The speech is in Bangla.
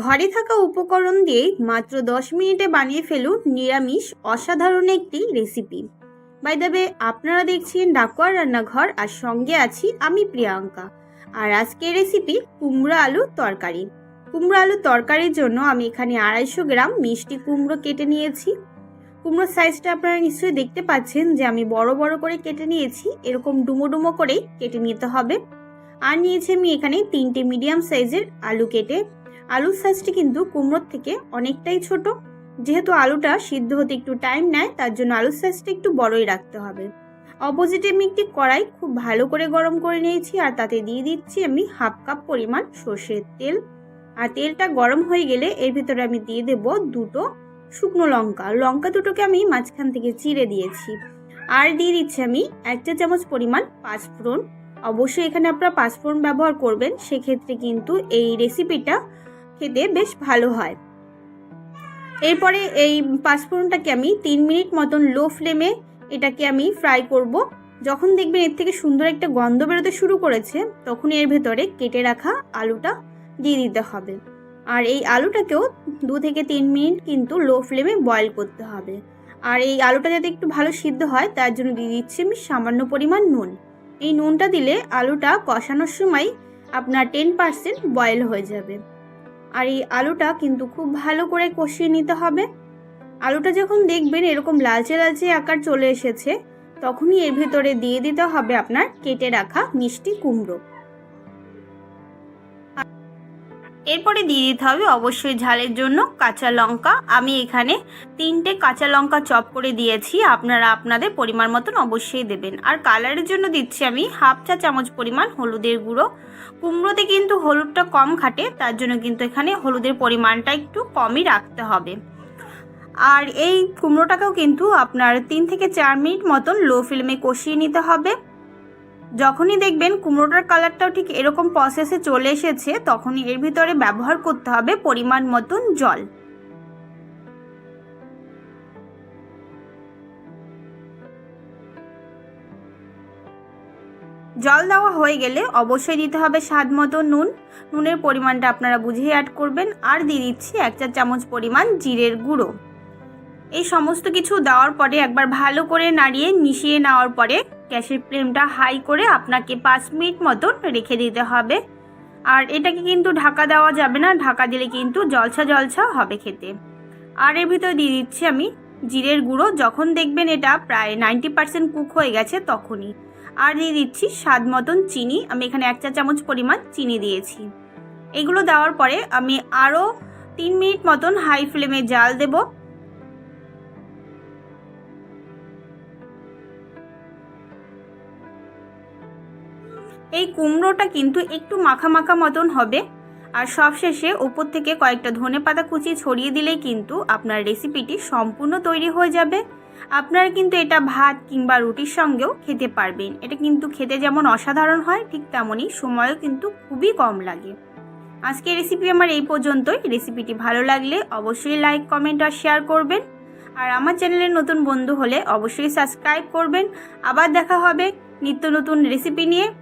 ঘরে থাকা উপকরণ দিয়ে মাত্র দশ মিনিটে বানিয়ে ফেলুন নিরামিষ, অসাধারণ একটি রেসিপি বাই দ্য আপনারা দেখছেন ডাকুয়ার রান্নাঘর আর সঙ্গে আছি আমি প্রিয়াঙ্কা। আর আজকের রেসিপি কুমড়ো আলুর তরকারি। কুমড়ো আলুর তরকারির জন্য আমি এখানে আড়াইশো গ্রাম মিষ্টি কুমড়ো কেটে নিয়েছি। কুমড়োর সাইজটা আপনারা নিশ্চয়ই দেখতে পাচ্ছেন যে আমি বড় বড় করে কেটে নিয়েছি। এরকম ডুমো ডুমো করেই কেটে নিতে হবে। আর নিয়েছি আমি এখানে তিনটে মিডিয়াম সাইজের আলু কেটে। আলুর সাইজটি কিন্তু কুমড়োর থেকে অনেকটাই ছোট। যেহেতু আলুটা সিদ্ধ হতে একটু টাইম নেয়, তার জন্য আলুর সাইজটা একটু বড়ই রাখতে হবে। অপোজিটে আমি একটি কড়াই খুব ভালো করে গরম করে নিয়েছি, আর তাতে দিয়ে দিচ্ছি আমি হাফ কাপ পরিমাণ সর্ষের তেল। আর তেলটা গরম হয়ে গেলে এর ভিতরে আমি দিয়ে দেব দুটো শুকনো লঙ্কা। লঙ্কা দুটোকে আমি মাঝখান থেকে চিড়ে দিয়েছি। আর দিয়ে দিচ্ছি আমি এক চা চামচ পরিমাণ পাঁচফোড়ন। অবশ্যই এখানে আপনারা পাঁচফোড়ন ব্যবহার করবেন, সেক্ষেত্রে কিন্তু এই রেসিপিটা খেতে বেশ ভালো হয়। এরপরে এই পাঁচফোড়নটাকে আমি তিন মিনিট মতন লো ফ্লেমে এটাকে আমি ফ্রাই করব। যখন দেখবেন এর থেকে সুন্দর একটা গন্ধ বেরোতে শুরু করেছে তখন এর ভেতরে কেটে রাখা আলুটা দিয়ে দিতে হবে। আর এই আলুটাকেও দু থেকে তিন মিনিট কিন্তু লো ফ্লেমে বয়েল করতে হবে। আর এই আলুটা যাতে একটু ভালো সিদ্ধ হয়, তার জন্য দিয়ে দিচ্ছি আমি সামান্য পরিমাণ নুন। এই নুনটা দিলে আলুটা কষানোর সময় আপনার টেন পার্সেন্ট বয়েল হয়ে যাবে। আর এই আলুটা কিন্তু খুব ভালো করে কষিয়ে নিতে হবে। আলুটা যখন দেখবেন এরকম লালচে লালচে আকার চলে এসেছে, তখনই এর ভেতরে দিয়ে দিতে হবে আপনার কেটে রাখা মিষ্টি কুমড়ো। এরপরে দিয়ে দিতে হবে অবশ্যই ঝালের জন্য কাঁচা লঙ্কা। আমি এখানে তিনটে কাঁচা লঙ্কা চপ করে দিয়েছি, আপনারা আপনাদের পরিমাণ মতন অবশ্যই দেবেন। আর কালারের জন্য দিচ্ছি আমি হাফ চা চামচ পরিমাণ হলুদের গুঁড়ো। কুমড়োতে কিন্তু হলুদটা কম খাটে, তার জন্য কিন্তু এখানে হলুদের পরিমাণটা একটু কমই রাখতে হবে। আর এই কুমড়োটাকেও কিন্তু আপনার তিন থেকে চার মিনিট মতন লো ফ্লেমে কষিয়ে নিতে হবে। যখনই দেখবেন কুমড়োটার কালারটাও ঠিক এরকম প্রসেসে চলে এসেছে, তখনই এর ভিতরে ব্যবহার করতে হবে পরিমাণ মতন জল। জল দেওয়া হয়ে গেলে অবশ্যই দিতে হবে স্বাদ মতো নুন। নুনের পরিমাণটা আপনারা বুঝে অ্যাড করবেন। আর দিয়ে দিচ্ছি এক চার চামচ পরিমাণ জিরের গুঁড়ো। এই সমস্ত কিছু দেওয়ার পরে একবার ভালো করে নাড়িয়ে মিশিয়ে নেওয়ার পরে গ্যাসের ফ্লেমটা হাই করে আপনাকে পাঁচ মিনিট মতন রেখে দিতে হবে। আর এটাকে কিন্তু ঢাকা দেওয়া যাবে না, ঢাকা দিলে কিন্তু জলছা জলছা হবে খেতে। আর এর ভিতরে দিয়ে দিচ্ছি আমি জিরের গুঁড়ো। যখন দেখবেন এটা প্রায় নাইনটি পার্সেন্ট কুক হয়ে গেছে তখনই। আর দিয়ে দিচ্ছি স্বাদ মতন চিনি। আমি এখানে এক চা চামচ পরিমাণ চিনি দিয়েছি। এগুলো দেওয়ার পরে আমি আরও তিন মিনিট মতন হাই ফ্লেমে জাল দেবো। এই কুমড়োটা কিন্তু একটু মাখা মাখা মতন হবে। আর সবশেষে ওপর থেকে কয়েকটা ধনে পাতা কুচি ছড়িয়ে দিলেই কিন্তু আপনার রেসিপিটি সম্পূর্ণ তৈরি হয়ে যাবে। আপনারা কিন্তু এটা ভাত কিংবা রুটির সঙ্গেও খেতে পারবেন। এটা কিন্তু খেতে যেমন অসাধারণ হয়, ঠিক তেমনই সময়ও কিন্তু খুবই কম লাগে। আজকের রেসিপি আমার এই পর্যন্তই। রেসিপিটি ভালো লাগলে অবশ্যই লাইক, কমেন্ট আর শেয়ার করবেন। আর আমার চ্যানেলের নতুন বন্ধু হলে অবশ্যই সাবস্ক্রাইব করবেন। আবার দেখা হবে নিত্য নতুন রেসিপি নিয়ে।